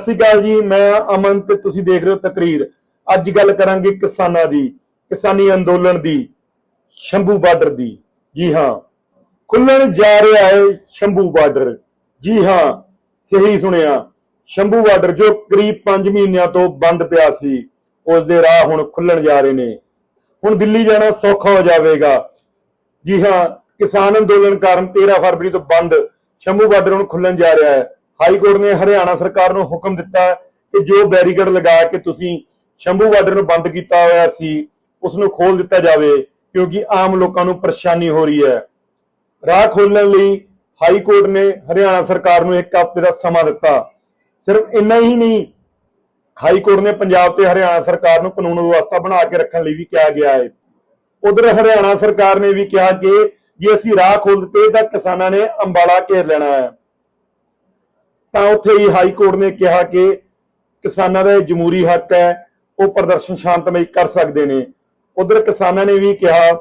ਸਤਿ ਸ਼੍ਰੀ ਅਕਾਲ ਜੀ, ਮੈਂ ਅਮਨ ਤੇ ਤੁਸੀਂ ਦੇਖ ਰਹੇ ਹੋ ਤਕਰੀਰ। ਅੱਜ ਗੱਲ ਕਰਾਂਗੇ ਕਿਸਾਨਾਂ ਦੀ, ਕਿਸਾਨੀ ਅੰਦੋਲਨ ਦੀ, ਸ਼ੰਭੂ ਬਾਰਡਰ ਦੀ। ਜੀ ਹਾਂ, ਖੁੱਲਣ ਜਾ ਰਿਹਾ ਹੈ ਸ਼ੰਭੂ ਬਾਰਡਰ। ਜੀ ਹਾਂ, ਸਹੀ ਸੁਣਿਆ, ਸ਼ੰਭੂ ਬਾਰਡਰ ਜੋ ਕਰੀਬ 5 ਮਹੀਨਿਆਂ ਤੋਂ ਬੰਦ ਪਿਆ ਸੀ ਉਸ ਦੇ ਰਾਹ ਹੁਣ ਖੁੱਲਣ ਜਾ ਰਹੇ ਨੇ। ਹੁਣ ਦਿੱਲੀ ਜਾਣਾ ਸੌਖਾ ਹੋ ਜਾਵੇਗਾ। ਜੀ ਹਾਂ, ਕਿਸਾਨ ਅੰਦੋਲਨ ਕਾਰਨ 13 ਫਰਵਰੀ ਤੋਂ ਬੰਦ ਸ਼ੰਭੂ ਬਾਰਡਰ ਹੁਣ ਖੁੱਲਣ ਜਾ ਰਿਹਾ ਹੈ। ਹਾਈ ਕੋਰਟ ਨੇ ਹਰਿਆਣਾ ਸਰਕਾਰ ਨੂੰ ਹੁਕਮ ਦਿੱਤਾ ਕਿ ਜੋ ਬੈਰੀਕੇਡ ਲਗਾ ਕੇ ਤੁਸੀਂ ਸ਼ੰਭੂ ਬਾਰਡਰ ਨੂੰ ਬੰਦ ਕੀਤਾ ਹੋਇਆ ਸੀ, ਉਸ ਨੂੰ ਖੋਲ ਦਿੱਤਾ ਜਾਵੇ, ਕਿਉਂਕਿ ਆਮ ਲੋਕਾਂ ਨੂੰ ਪਰੇਸ਼ਾਨੀ ਹੋ ਰਹੀ ਹੈ। ਰਾਹ ਖੋਲਣ ਲਈ ਹਾਈ ਕੋਰਟ ਨੇ ਹਰਿਆਣਾ ਸਰਕਾਰ ਨੂੰ ਇੱਕ ਹਫ਼ਤੇ ਦਾ ਸਮਾਂ ਦਿੱਤਾ। ਸਿਰਫ ਇੰਨਾ ਹੀ ਨਹੀਂ, ਹਾਈ ਕੋਰਟ ਨੇ ਪੰਜਾਬ ਤੇ ਹਰਿਆਣਾ ਸਰਕਾਰ ਨੂੰ ਕਾਨੂੰਨ ਵਿਵਸਥਾ ਬਣਾ ਕੇ ਰੱਖਣ ਲਈ ਵੀ ਕਿਹਾ ਗਿਆ ਹੈ। ਉਧਰ ਹਰਿਆਣਾ ਸਰਕਾਰ ਨੇ ਵੀ ਕਿਹਾ ਕਿ ਜੇ ਅਸੀਂ ਰਾਹ ਖੋਲ ਦਿੱਤੇ ਤਾਂ ਕਿਸਾਨਾਂ ਨੇ ਅੰਬਾਲਾ ਘੇਰ ਲੈਣਾ ਹੈ। ਤਾਂ ਉੱਥੇ ਹੀ ਹਾਈ ਕੋਰਟ ਨੇ ਕਿਹਾ ਕਿ ਕਿਸਾਨਾਂ ਦਾ ਇਹ ਜਮਹੂਰੀ ਹੱਕ ਹੈ, ਉਹ ਪ੍ਰਦਰਸ਼ਨ ਸ਼ਾਂਤਮਈ ਕਰ ਸਕਦੇ ਨੇ। ਉਧਰ ਕਿਸਾਨਾਂ ਨੇ ਵੀ ਕਿਹਾ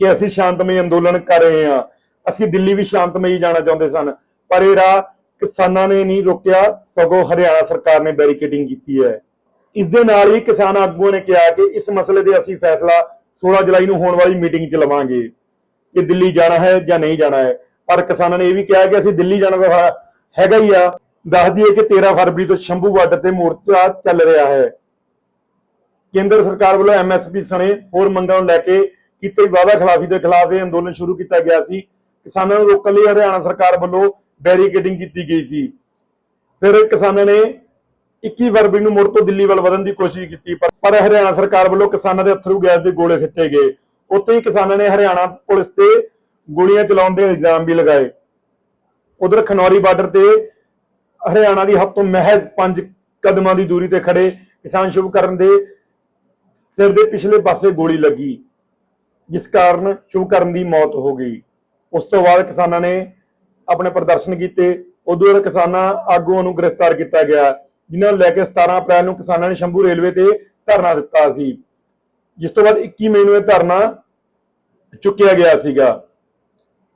ਕਿ ਅਸੀਂ ਸ਼ਾਂਤਮਈ ਅੰਦੋਲਨ ਕਰ ਰਹੇ ਹਾਂ। ਅਸੀਂ ਦਿੱਲੀ ਵੀ ਸ਼ਾਂਤਮਈ ਜਾਣਾ ਚਾਹੁੰਦੇ ਸਨ, ਪਰ ਇਹ ਰਾਹ ਕਿਸਾਨਾਂ ਨੇ ਨਹੀਂ ਰੋਕਿਆ, ਸਗੋਂ ਹਰਿਆਣਾ ਸਰਕਾਰ ਨੇ ਬੈਰੀਕੇਡਿੰਗ ਕੀਤੀ ਹੈ। ਇਸ ਦੇ ਨਾਲ ਹੀ ਕਿਸਾਨ ਆਗੂਆਂ ਨੇ ਕਿਹਾ ਕਿ ਇਸ ਮਸਲੇ ਦੇ ਅਸੀਂ ਫੈਸਲਾ 16 ਜੁਲਾਈ ਨੂੰ ਹੋਣ ਵਾਲੀ ਮੀਟਿੰਗ 'ਚ ਲਵਾਂਗੇ ਕਿ ਦਿੱਲੀ ਜਾਣਾ ਹੈ ਜਾਂ ਨਹੀਂ ਜਾਣਾ ਹੈ। ਪਰ ਕਿਸਾਨਾਂ ਨੇ ਇਹ ਵੀ ਕਿਹਾ ਕਿ ਅਸੀਂ ਦਿੱਲੀ ਜਾਣਾ ਦਾ ਹੈਗਾ ਹੀ ਆ। ਦੱਸ ਦਈਏ ਕਿ 13 ਫਰਵਰੀ ਤੋਂ ਸ਼ੰਭੂ ਬਾਰਡਰ ਤੇ ਮੋਰਚਾ ਚੱਲ ਰਿਹਾ ਹੈ। ਕੇਂਦਰ ਸਰਕਾਰ ਵੱਲੋਂ ਐਮਐਸਪੀ ਸਣੇ ਹੋਰ ਮੰਗਾਂ ਨੂੰ ਲੈ ਕੇ ਕੀਤੇ ਵਾਅਦਾ ਖਿਲਾਫੀ ਦੇ ਖਿਲਾਫ ਇਹ ਅੰਦੋਲਨ ਸ਼ੁਰੂ ਕੀਤਾ ਗਿਆ ਸੀ। ਕਿਸਾਨਾਂ ਨੂੰ ਰੋਕਣ ਲਈ ਹਰਿਆਣਾ ਸਰਕਾਰ ਵੱਲੋਂ ਬੈਰੀਕੇਡਿੰਗ ਕੀਤੀ ਗਈ ਸੀ। ਫਿਰ ਕਿਸਾਨਾਂ ਨੇ 21 ਫਰਵਰੀ ਨੂੰ ਮੁੜ ਤੋਂ ਦਿੱਲੀ ਵੱਲ ਵਧਣ ਦੀ ਕੋਸ਼ਿਸ਼ ਕੀਤੀ ਪਰ- ਹਰਿਆਣਾ ਸਰਕਾਰ ਵੱਲੋਂ ਕਿਸਾਨਾਂ ਦੇ ਅਥਰੂ ਗੈਸ ਦੇ ਗੋਲੇ ਸਿੱਟੇ ਗਏ। ਉੱਥੇ ਹੀ ਕਿਸਾਨਾਂ ਨੇ ਹਰਿਆਣਾ ਪੁਲਿਸ ਤੇ ਗੋਲੀਆਂ ਚਲਾਉਣ ਦੇ ਇਲਜ਼ਾਮ ਵੀ ਲਗਾਏ। ਉਧਰ ਖਨੌਰੀ ਬਾਰਡਰ ਤੇ ਹਰਿਆਣਾ ਦੀ ਹੱਦ ਤੋਂ ਮਹਿਜ਼ 5 ਕਦਮਾਂ ਦੀ ਦੂਰੀ ਤੇ ਖੜੇ ਕਿਸਾਨ ਸ਼ੁਭਕਰਨ ਦੇ ਸਿਰ ਦੇ ਪਿਛਲੇ ਪਾਸੇ ਗੋਲੀ ਲੱਗੀ, ਜਿਸ ਕਾਰਨ ਸ਼ੁਭਕਰਨ ਦੀ ਮੌਤ ਹੋ ਗਈ। ਉਸ ਤੋਂ ਬਾਅਦ ਕਿਸਾਨਾਂ ਨੇ ਆਪਣੇ ਪ੍ਰਦਰਸ਼ਨ ਕੀਤੇ। ਉਦੋਂ ਬਾਅਦ ਕਿਸਾਨਾਂ ਆਗੂਆਂ ਨੂੰ ਗ੍ਰਿਫਤਾਰ ਕੀਤਾ ਗਿਆ, ਜਿਨ੍ਹਾਂ ਨੂੰ ਲੈ ਕੇ 17 ਅਪ੍ਰੈਲ ਨੂੰ ਕਿਸਾਨਾਂ ਨੇ ਸ਼ੰਭੂ ਰੇਲਵੇ ਤੇ ਧਰਨਾ ਦਿੱਤਾ ਸੀ। ਜਿਸ ਤੋਂ ਬਾਅਦ 21 ਮਈ ਨੂੰ ਇਹ ਧਰਨਾ ਚੁੱਕਿਆ ਗਿਆ ਸੀਗਾ।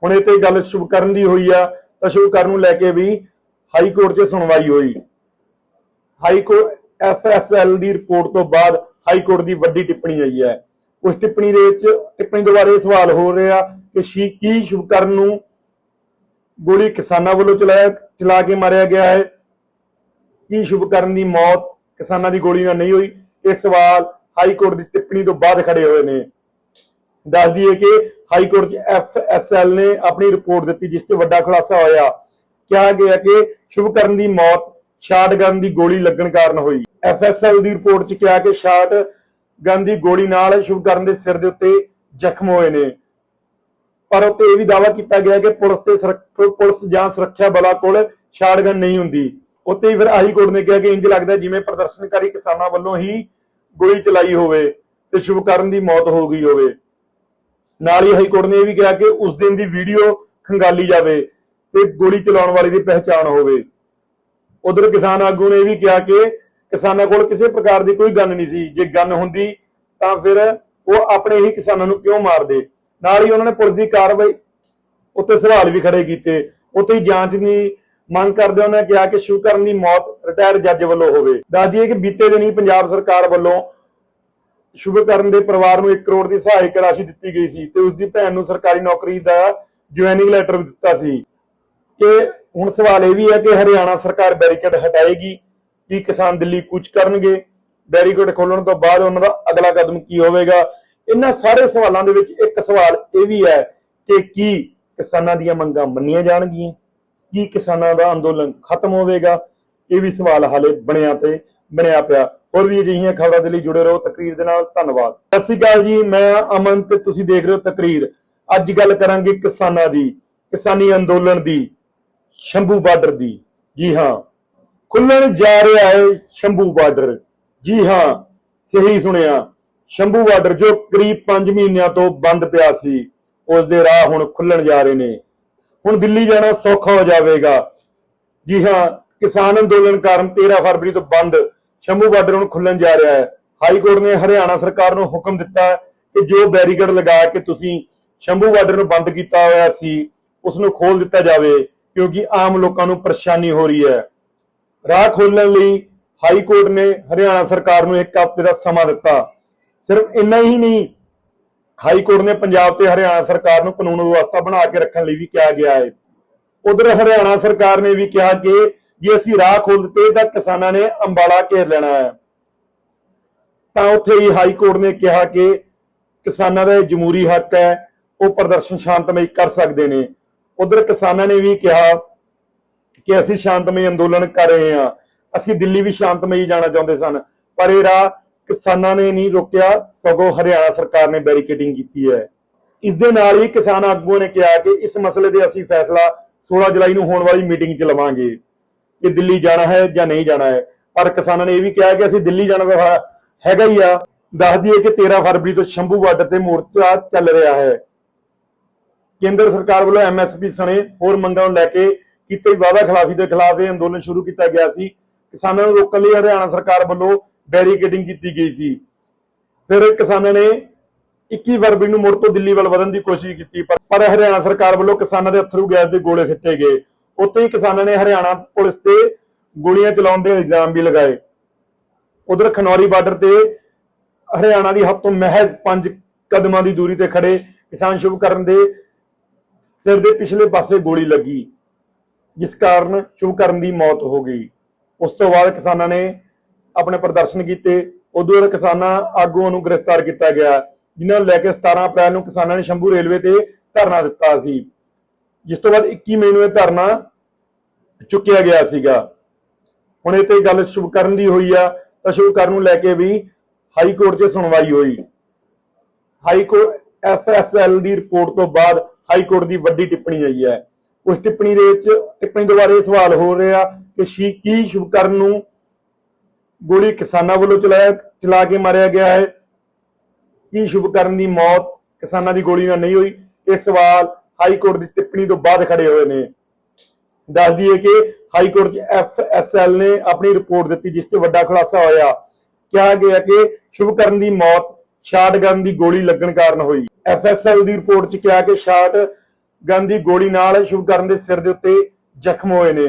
ਹੁਣ ਇਹ ਤੇ ਗੱਲ ਸ਼ੁਭਕਰਨ ਦੀ ਹੋਈ ਆ। ਤਾਂ ਸ਼ੁਭਕਰਨ ਨੂੰ ਲੈ ਕੇ ਵੀ ਹਾਈ ਕੋਰਟ 'ਚ ਸੁਣਵਾਈ ਹੋਈ। ਹਾਈ ਕੋਰਟ ਐਫਐਸਐਲ ਦੀ ਰਿਪੋਰਟ ਤੋਂ ਬਾਅਦ ਹਾਈ ਕੋਰਟ ਦੀ ਵੱਡੀ ਟਿੱਪਣੀ ਆਈ ਹੈ। ਉਸ ਟਿੱਪਣੀ ਦੇ ਵਿੱਚ ਟਿੱਪਣੀ ਤੋਂ ਬਾਅਦ ਸਵਾਲ ਹੋ ਰਿਹਾ ਕਿ ਸ਼ੀ ਕੀ ਸ਼ੁਭਕਰਨ ਨੂੰ ਗੋਲੀ ਕਿਸਾਨਾਂ ਵੱਲੋਂ ਚਲਾਇਆ ਚਲਾ ਕੇ ਮਾਰਿਆ ਗਿਆ ਹੈ? ਕੀ ਸ਼ੁਭਕਰਨ ਦੀ ਮੌਤ ਕਿਸਾਨਾਂ ਦੀ ਗੋਲੀ ਨਾਲ ਨਹੀਂ ਹੋਈ? ਇਹ ਸਵਾਲ ਹਾਈ ਕੋਰਟ ਦੀ ਟਿੱਪਣੀ ਤੋਂ ਬਾਅਦ ਖੜੇ ਹੋਏ ਨੇ। ਦੱਸ ਦਈਏ ਕਿ ਹਾਈ ਕੋਰਟ 'ਚ ਐਫਐਸਐਲ ਨੇ ਆਪਣੀ ਰਿਪੋਰਟ ਦਿੱਤੀ, ਜਿਸ 'ਚ ਵੱਡਾ ਖੁਲਾਸਾ ਹੋਇਆ। ਕਿਹਾ ਗਿਆ ਕਿ ਸ਼ੁਭਕਰਨ ਦੀ ਮੌਤ ਸ਼ਾਟਗਨ ਦੀ ਗੋਲੀ ਲੱਗਣ ਕਾਰਨ ਹੋਈ। ਐਫਐਸਐਲ ਦੀ ਰਿਪੋਰਟ 'ਚ ਕਿਹਾ ਕਿ ਸ਼ਾਟਗਨ ਦੀ ਗੋਲੀ ਨਾਲ ਸ਼ੁਭਕਰਨ ਦੇ ਸਿਰ ਦੇ ਉੱਤੇ ਜ਼ਖਮ ਹੋਏ ਨੇ। ਪਰ ਉੱਤੇ ਇਹ ਵੀ ਦਾਅਵਾ ਕੀਤਾ ਗਿਆ ਕਿ ਪੁਲਿਸ ਤੇ ਪੁਲਿਸ ਜਾਂ ਸੁਰੱਖਿਆ ਬਲਾਂ ਕੋਲ ਸ਼ਾਟਗਨ ਨਹੀਂ ਹੁੰਦੀ। ਉੱਤੇ ਫਿਰ ਹਾਈ ਕੋਰਟ ਨੇ ਕਿਹਾ ਕਿ ਇੰਜ ਲੱਗਦਾ ਜਿਵੇਂ ਪ੍ਰਦਰਸ਼ਨਕਾਰੀ ਕਿਸਾਨਾਂ ਵੱਲੋਂ ਹੀ ਗੋਲੀ ਚਲਾਈ ਹੋਵੇ ਤੇ ਸ਼ੁਭਕਰਨ ਦੀ ਮੌਤ ਹੋ ਗਈ ਹੋਵੇ। ਨਾਲ ਹੀ ਹਾਈ ਕੋਰਟ ਨੇ ਇਹ ਵੀ ਕਿਹਾ ਕਿ ਉਸ ਦਿਨ ਦੀ ਵੀਡੀਓ ਖੰਗਾਲੀ ਜਾਵੇ ਤੇ ਗੋਲੀ ਚਲਾਉਣ ਵਾਲੇ ਦੀ ਪਹਿਚਾਣ ਹੋਵੇ। ਉਧਰ ਕਿਸਾਨ ਆਗੂ ਨੇ ਇਹ ਵੀ ਕਿਹਾ ਕਿ ਕਿਸਾਨਾਂ ਕੋਲ ਕਿਸੇ ਪ੍ਰਕਾਰ ਦੀ ਕੋਈ ਗਨ ਨਹੀਂ ਸੀ। ਜੇ ਗਨ ਹੁੰਦੀ ਤਾਂ ਫਿਰ ਉਹ ਆਪਣੇ ਹੀ ਕਿਸਾਨਾਂ ਨੂੰ ਕਿਉਂ ਮਾਰਦੇ? ਨਾਲ ਹੀ ਉਹਨਾਂ ਨੇ ਪੁਲਿਸ ਦੀ ਕਾਰਵਾਈ ਉੱਤੇ ਸਵਾਲ ਵੀ ਖੜੇ ਕੀਤੇ। ਉੱਤੇ ਹੀ ਜਾਂਚ ਦੀ ਮੰਗ ਕਰਦੇ ਉਹਨਾਂ ਨੇ ਕਿਹਾ ਕਿ ਸ਼ੁਕਰਨ ਦੀ ਮੌਤ ਰਿਟਾਇਰ ਜੱਜ ਵੱਲੋਂ ਹੋਵੇ। ਦੱਸ ਦਈਏ ਕਿ ਬੀਤੇ ਦਿਨੀ ਪੰਜਾਬ ਸਰਕਾਰ ਵੱਲੋਂ ਸ਼ੁਭਕਰਨ ਦੇ ਪਰਿਵਾਰ ਨੂੰ 1 ਕਰੋੜ ਦੀ ਸਹਾਇਕ ਰਾਸ਼ੀ ਦਿੱਤੀ ਗਈ ਸੀ ਤੇ ਉਸ ਦੀ ਭੈਣ ਨੂੰ ਸਰਕਾਰੀ ਨੌਕਰੀ ਦਾ ਜੁਆਇਨਿੰਗ ਲੈਟਰ ਵੀ ਦਿੱਤਾ ਸੀ। ਕਿ ਹੁਣ ਸਵਾਲ ਇਹ ਵੀ ਹੈ ਕਿ ਹਰਿਆਣਾ ਸਰਕਾਰ ਬੈਰੀਕੇਡ ਹਟਾਏਗੀ ਕੀ ਕਿਸਾਨ ਦਿੱਲੀ ਕੂਚ ਕਰਨਗੇ? ਬੈਰੀਕੇਡ ਖੋਲਣ ਤੋਂ ਬਾਅਦ ਉਹਨਾਂ ਦਾ ਅਗਲਾ ਕਦਮ ਕੀ ਹੋਵੇਗਾ? ਇਹਨਾਂ ਸਾਰੇ ਸਵਾਲਾਂ ਦੇ ਵਿੱਚ ਇੱਕ ਸਵਾਲ ਇਹ ਵੀ ਹੈ ਕਿ ਕੀ ਕਿਸਾਨਾਂ ਦੀਆਂ ਮੰਗਾਂ ਮੰਨੀਆਂ ਜਾਣਗੀਆਂ? ਕੀ ਕਿਸਾਨਾਂ ਦਾ ਅੰਦੋਲਨ ਖਤਮ ਹੋਵੇਗਾ? ਇਹ ਵੀ ਸਵਾਲ ਹਾਲੇ ਬਣਿਆ ਤੇ ਬਣਿਆ ਪਿਆ। ਹੋਰ ਵੀ ਅਜਿਹੀਆਂ ਖਬਰਾਂ ਦੇ ਲਈ ਜੁੜੇ ਰਹੋ। ਤਕਰੀਰ ਦੇ ਨਾਲ ਧੰਨਵਾਦ। ਸਤਿ ਸ਼੍ਰੀ ਅਕਾਲ ਜੀ। ਮੈਂ ਅਮਨ ਤੇ ਤੁਸੀਂ ਦੇਖ ਰਹੇ ਹੋ ਤਕਰੀਰ। ਅੱਜ ਗੱਲ ਕਰਾਂਗੇ ਕਿਸਾਨਾਂ ਦੀ, ਕਿਸਾਨੀ ਅੰਦੋਲਨ ਦੀ, ਸ਼ੰਭੂ ਬਾਰਡਰ ਦੀ। ਜੀ ਹਾਂ, ਖੁੱਲਣ ਜਾ ਰਿਹਾ ਹੈ ਸ਼ੰਭੂ ਬਾਰਡਰ। ਜੀ ਹਾਂ, ਸਹੀ ਸੁਣਿਆ। ਸ਼ੰਭੂ ਬਾਰਡਰ ਜੋ ਕਰੀਬ 5 ਮਹੀਨਿਆਂ ਤੋਂ ਬੰਦ ਪਿਆ ਸੀ ਉਸ ਦੇ ਰਾਹ ਹੁਣ ਖੁੱਲਣ ਜਾ ਰਹੇ ਨੇ। ਹੁਣ ਦਿੱਲੀ ਜਾਣਾ ਸੌਖਾ ਹੋ ਜਾਵੇਗਾ। ਜੀ ਹਾਂ, ਕਿਸਾਨ ਅੰਦੋਲਨ ਕਾਰਨ 13 ਫਰਵਰੀ ਤੋਂ ਬੰਦ ਸ਼ੰਭੂ ਬਾਰਡਰ ਹੁਣ ਖੁੱਲਣ ਜਾ ਰਿਹਾ ਹੈ। ਹਾਈ ਕੋਰਟ ਨੇ ਹਰਿਆਣਾ ਸਰਕਾਰ ਨੂੰ ਹੁਕਮ ਦਿੱਤਾ ਕਿ ਜੋ ਬੈਰੀਕੇਡ ਲਗਾ ਕੇ ਤੁਸੀਂ ਸ਼ੰਭੂ ਬਾਰਡਰ ਨੂੰ ਬੰਦ ਕੀਤਾ ਹੋਇਆ ਸੀ, ਉਸ ਨੂੰ ਖੋਲ ਦਿੱਤਾ ਜਾਵੇ, ਕਿਉਂਕਿ ਆਮ ਲੋਕਾਂ ਨੂੰ ਪਰੇਸ਼ਾਨੀ ਹੋ ਰਹੀ ਹੈ। ਰਾਹ ਖੋਲਣ ਲਈ ਹਾਈ ਕੋਰਟ ਨੇ ਹਰਿਆਣਾ ਸਰਕਾਰ ਨੂੰ ਇੱਕ ਹਫ਼ਤੇ ਦਾ ਸਮਾਂ ਦਿੱਤਾ। ਸਿਰਫ ਇੰਨਾ ਹੀ ਨਹੀਂ, ਹਾਈ ਕੋਰਟ ਨੇ ਪੰਜਾਬ ਤੇ ਹਰਿਆਣਾ ਸਰਕਾਰ ਨੂੰ ਕਾਨੂੰਨ ਵਿਵਸਥਾ ਬਣਾ ਕੇ ਰੱਖਣ ਲਈ ਵੀ ਕਿਹਾ ਗਿਆ ਹੈ। ਉਧਰ ਹਰਿਆਣਾ ਸਰਕਾਰ ਨੇ ਵੀ ਕਿਹਾ ਕਿ ਜੇ ਅਸੀਂ ਰਾਹ ਖੋਲ ਦਿੱਤੇ ਤਾਂ ਕਿਸਾਨਾਂ ਨੇ ਅੰਬਾਲਾ ਘੇਰ ਲੈਣਾ ਹੈ। ਤਾਂ ਉੱਥੇ ਹੀ ਹਾਈ ਕੋਰਟ ਨੇ ਕਿਹਾ ਕਿ ਕਿਸਾਨਾਂ ਦਾ ਇਹ ਜਮਹੂਰੀ ਹੱਕ ਹੈ, ਉਹ ਪ੍ਰਦਰਸ਼ਨ ਸ਼ਾਂਤਮਈ ਕਰ ਸਕਦੇ ਨੇ। ਉਧਰ ਕਿਸਾਨਾਂ ਨੇ ਵੀ ਕਿਹਾ ਕਿ ਅਸੀਂ ਸ਼ਾਂਤਮਈ ਅੰਦੋਲਨ ਕਰ ਰਹੇ ਹਾਂ। ਅਸੀਂ ਦਿੱਲੀ ਵੀ ਸ਼ਾਂਤਮਈ ਜਾਣਾ ਚਾਹੁੰਦੇ ਸਨ, ਪਰ ਇਹ ਰਾਹ ਕਿਸਾਨਾਂ ਨੇ ਨਹੀਂ ਰੋਕਿਆ, ਸਗੋਂ ਹਰਿਆਣਾ ਸਰਕਾਰ ਨੇ ਬੈਰੀਕੇਡਿੰਗ ਕੀਤੀ ਹੈ। ਇਸ ਦੇ ਨਾਲ ਹੀ ਕਿਸਾਨ ਆਗੂਆਂ ਨੇ ਕਿਹਾ ਕਿ ਇਸ ਮਸਲੇ ਦੇ ਅਸੀਂ ਫੈਸਲਾ 16 ਜੁਲਾਈ ਨੂੰ ਹੋਣ ਵਾਲੀ ਮੀਟਿੰਗ 'ਚ ਲਵਾਂਗੇ। ਕਿ ਦਿੱਲੀ ਜਾਣਾ ਹੈ ਜਾਂ ਨਹੀਂ ਜਾਣਾ ਹੈ। ਪਰ ਕਿਸਾਨਾਂ ਨੇ ਇਹ ਵੀ ਕਿਹਾ ਕਿ ਅਸੀਂ ਦਿੱਲੀ ਜਾਣਾ ਦਾ ਹੈਗਾ ਹੀ ਆ। ਦੱਸ ਦਈਏ ਕਿ 13 ਫਰਵਰੀ ਤੋਂ ਸ਼ੰਭੂ ਬਾਰਡਰ ਤੇ ਮੋਰਚਾ ਚੱਲ ਰਿਹਾ ਹੈ। ਕੇਂਦਰ ਸਰਕਾਰ ਵੱਲੋਂ ਐਮਐਸਪੀ ਸਣੇ ਹੋਰ ਮੰਗਾਂ ਨੂੰ ਲੈ ਕੇ ਕੀਤੇ ਵਾਅਦਾ ਖਿਲਾਫੀ ਦੇ ਖਿਲਾਫ ਇਹ ਅੰਦੋਲਨ ਸ਼ੁਰੂ ਕੀਤਾ ਗਿਆ ਸੀ। ਕਿਸਾਨਾਂ ਨੂੰ ਰੋਕਣ ਲਈ ਹਰਿਆਣਾ ਸਰਕਾਰ ਵੱਲੋਂ ਬੈਰੀਕੇਡਿੰਗ ਕੀਤੀ ਗਈ ਸੀ। ਫਿਰ ਕਿਸਾਨਾਂ ਨੇ 21 ਫਰਵਰੀ ਨੂੰ ਮੁੜ ਤੋਂ ਦਿੱਲੀ ਵੱਲ ਵਧਣ ਦੀ ਕੋਸ਼ਿਸ਼ ਕੀਤੀ, ਪਰ ਪਰ ਹਰਿਆਣਾ ਸਰਕਾਰ ਵੱਲੋਂ ਕਿਸਾਨਾਂ ਦੇ ਅਥਰੂ ਗੈਸ ਦੇ ਗੋਲੇ ਸਿੱਟੇ ਗਏ। ਉੱਥੇ ਹੀ ਕਿਸਾਨਾਂ ਨੇ ਹਰਿਆਣਾ ਪੁਲਿਸ ਤੇ ਗੋਲੀਆਂ ਚਲਾਉਣ ਦੇ ਇਲਜ਼ਾਮ ਵੀ ਲਗਾਏ। ਉਧਰ ਖਨੌਰੀ ਬਾਰਡਰ ਤੇ ਹਰਿਆਣਾ ਦੀ ਹੱਦ ਤੋਂ ਮਹਿਜ਼ 5 ਕਦਮਾਂ ਦੀ ਦੂਰੀ ਤੇ ਖੜੇ ਕਿਸਾਨ ਸ਼ੁਭਕਰਨ ਦੇ ਸਿਰ ਦੇ ਪਿਛਲੇ ਪਾਸੇ ਗੋਲੀ ਲੱਗੀ, ਜਿਸ ਕਾਰਨ ਸ਼ੁਭਕਰਨ ਦੀ ਮੌਤ ਹੋ ਗਈ। ਉਸ ਤੋਂ ਬਾਅਦ ਕਿਸਾਨਾਂ ਨੇ ਆਪਣੇ ਪ੍ਰਦਰਸ਼ਨ ਕੀਤੇ। ਉਦੋਂ ਕਿਸਾਨਾਂ ਆਗੂਆਂ ਨੂੰ ਗ੍ਰਿਫਤਾਰ ਕੀਤਾ ਗਿਆ, ਜਿਨ੍ਹਾਂ ਨੂੰ ਲੈ ਕੇ 17 ਅਪ੍ਰੈਲ ਨੂੰ ਕਿਸਾਨਾਂ ਨੇ ਸ਼ੰਭੂ ਰੇਲਵੇ ਤੇ ਧਰਨਾ ਦਿੱਤਾ ਸੀ। ਜਿਸ ਤੋਂ ਬਾਅਦ 21 ਮਈ ਨੂੰ ਇਹ ਧਰਨਾ ਚੁੱਕਿਆ ਗਿਆ ਸੀਗਾ। ਹੁਣ ਇਹ ਤੇ ਗੱਲ ਸ਼ੁਭਕਰਨ ਦੀ ਹੋਈ ਆ, ਤਾਂ ਸ਼ੁਭਕਰਨ ਨੂੰ ਲੈ ਕੇ ਵੀ ਹਾਈ ਕੋਰਟ 'ਚ ਸੁਣਵਾਈ ਹੋਈ। ਹਾਈ ਕੋਰਟ ਐਫਐਸਐਲ ਦੀ ਰਿਪੋਰਟ ਤੋਂ ਬਾਅਦ ਹਾਈ ਕੋਰਟ ਦੀ ਵੱਡੀ ਟਿੱਪਣੀ ਆਈ ਹੈ। ਉਸ ਟਿੱਪਣੀ ਦੇ ਵਿੱਚ ਟਿੱਪਣੀ ਦੇ ਬਾਰੇ ਸਵਾਲ ਹੋ ਰਿਹਾ ਕਿ ਸ਼ੀ ਕੀ ਸ਼ੁਭਕਰਨ ਨੂੰ ਗੋਲੀ ਕਿਸਾਨਾਂ ਵੱਲੋਂ ਚਲਾਇਆ ਚਲਾ ਕੇ ਮਾਰਿਆ ਗਿਆ ਹੈ? ਕੀ ਸ਼ੁਭਕਰਨ ਦੀ ਮੌਤ ਕਿਸਾਨਾਂ ਦੀ ਗੋਲੀ ਨਾਲ ਨਹੀਂ ਹੋਈ? ਇਹ ਸਵਾਲ ਹਾਈ ਕੋਰਟ ਦੀ ਟਿੱਪਣੀ ਤੋਂ ਬਾਅਦ ਖੜੇ ਹੋਏ ਨੇ। ਦੱਸ ਦਈਏ ਕਿ ਹਾਈ ਕੋਰਟ 'ਚ ਐਫਐਸਐਲ ਨੇ ਆਪਣੀ ਰਿਪੋਰਟ ਦਿੱਤੀ ਜਿਸ 'ਚ ਵੱਡਾ ਖੁਲਾਸਾ ਹੋਇਆ। ਕਿਹਾ ਗਿਆ ਕਿ ਸ਼ੁਭਕਰਨ ਦੀ ਮੌਤ ਸ਼ਾਟਗਨ ਦੀ ਗੋਲੀ ਲੱਗਣ ਕਾਰਨ ਹੋਈ। ਐਫਐਸਐਲ ਦੀ ਰਿਪੋਰਟ 'ਚ ਕਿਹਾ ਕਿ ਸ਼ਾਟਗਨ ਦੀ ਗੋਲੀ ਨਾਲ ਸ਼ੁਭਕਰਨ ਦੇ ਸਿਰ ਦੇ ਉੱਤੇ ਜ਼ਖਮ ਹੋਏ ਨੇ।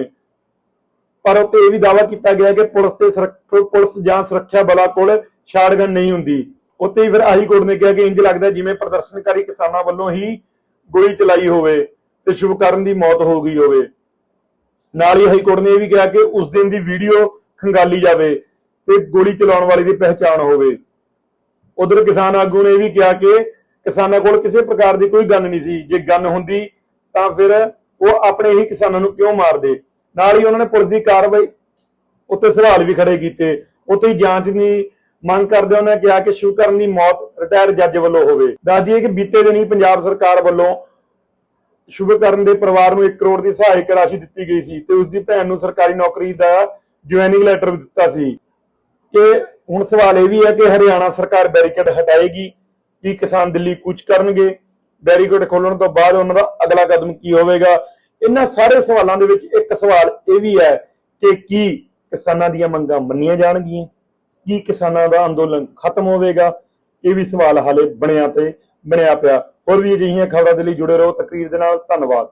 ਪਰ ਉੱਤੇ ਇਹ ਵੀ ਦਾਅਵਾ ਕੀਤਾ ਗਿਆ ਕਿ ਪੁਲਿਸ ਤੇ ਪੁਲਿਸ ਜਾਂ ਸੁਰੱਖਿਆ ਬਲਾਂ ਕੋਲ ਸ਼ਾਟਗਨ ਨਹੀਂ ਹੁੰਦੀ। ਉੱਤੇ ਹੀ ਫਿਰ ਹਾਈ ਕੋਰਟ ਨੇ ਕਿਹਾ ਕਿ ਇੰਜ ਲੱਗਦਾ ਜਿਵੇਂ ਪ੍ਰਦਰਸ਼ਨਕਾਰੀ ਕਿਸਾਨਾਂ ਵੱਲੋਂ ਹੀ ਗੋਲੀ ਚਲਾਈ ਹੋਵੇ ਤੇ ਸ਼ੁਭਕਰਨ ਦੀ ਮੌਤ ਹੋ ਗਈ ਹੋਵੇ। ਨਾਲ ਹੀ ਹਾਈ ਕੋਰਟ ਨੇ ਇਹ ਵੀ ਕਿਹਾ ਕਿ ਉਸ ਦਿਨ ਦੀ ਵੀਡੀਓ ਖੰਗਾਲੀ ਜਾਵੇ ਤੇ ਗੋਲੀ ਚਲਾਉਣ ਵਾਲੇ ਦੀ ਪਹਿਚਾਣ ਹੋਵੇ। ਉਧਰ ਕਿਸਾਨ ਆਗੂ ਨੇ ਇਹ ਵੀ ਕਿਹਾ ਕਿ ਕਿਸਾਨਾਂ ਕੋਲ ਕਿਸੇ ਪ੍ਰਕਾਰ ਦੀ ਕੋਈ ਗੰਨ ਨਹੀਂ ਸੀ। ਜੇ ਗੰਨ ਹੁੰਦੀ ਤਾਂ ਫਿਰ ਉਹ ਆਪਣੇ ਹੀ ਕਿਸਾਨਾਂ ਨੂੰ ਕਿਉਂ ਮਾਰਦੇ? ਨਾਲ ਹੀ ਉਹਨਾਂ ਨੇ ਪੁਲਿਸ ਦੀ ਕਾਰਵਾਈ ਉੱਤੇ ਸਵਾਲ ਵੀ ਖੜੇ ਕੀਤੇ। ਉੱਤੇ ਜਾਂਚ ਦੀ ਮੰਗ ਕਰਦੇ ਉਹਨਾਂ ਕਿਹਾ ਕਿ ਸ਼ੁਕਰਨ ਦੀ ਮੌਤ ਰਿਟਾਇਰ ਜੱਜ ਵੱਲੋਂ ਹੋਵੇ। ਦੱਸ ਕਿ ਬੀਤੇ ਦਿਨ ਪੰਜਾਬ ਸਰਕਾਰ ਵੱਲੋਂ ਸ਼ੁਭਕਰਨ ਦੇ ਪਰਿਵਾਰ ਨੂੰ 1 ਕਰੋੜ ਦੀ ਸਹਾਇਕ ਰਾਸ਼ੀ ਦਿੱਤੀ ਗਈ ਸੀ ਤੇ ਉਸ ਦੀ ਭੈਣ ਨੂੰ ਸਰਕਾਰੀ ਨੌਕਰੀ ਦਾ ਜੁਆਇਨਿੰਗ ਲੈਟਰ ਵੀ ਦਿੱਤਾ ਸੀ। ਕਿ ਹੁਣ ਸਵਾਲ ਇਹ ਵੀ ਹੈ ਕਿ ਹਰਿਆਣਾ ਸਰਕਾਰ ਬੈਰੀਕੇਡ ਹਟਾਏਗੀ ਕੀ ਕਿਸਾਨ ਦਿੱਲੀ ਕੂਚ ਕਰਨਗੇ? ਬੈਰੀਕੇਡ ਖੋਲਣ ਤੋਂ ਬਾਅਦ ਉਹਨਾਂ ਦਾ ਅਗਲਾ ਕਦਮ ਕੀ ਹੋਵੇਗਾ? ਇਹਨਾਂ ਸਾਰੇ ਸਵਾਲਾਂ ਦੇ ਵਿੱਚ ਇੱਕ ਸਵਾਲ ਇਹ ਵੀ ਹੈ ਕਿ ਕੀ ਕਿਸਾਨਾਂ ਦੀਆਂ ਮੰਗਾਂ ਮੰਨੀਆਂ ਜਾਣਗੀਆਂ? ਕੀ ਕਿਸਾਨਾਂ ਦਾ ਅੰਦੋਲਨ ਖਤਮ ਹੋਵੇਗਾ? ਇਹ ਵੀ ਸਵਾਲ ਹਾਲੇ ਬਣਿਆ ਤੇ ਬਣਿਆ ਪਿਆ। ਹੋਰ ਵੀ ਅਜਿਹੀਆਂ ਖਬਰਾਂ ਦੇ ਲਈ ਜੁੜੇ ਰਹੋ। ਤਕਰੀਰ ਦੇ ਨਾਲ ਧੰਨਵਾਦ।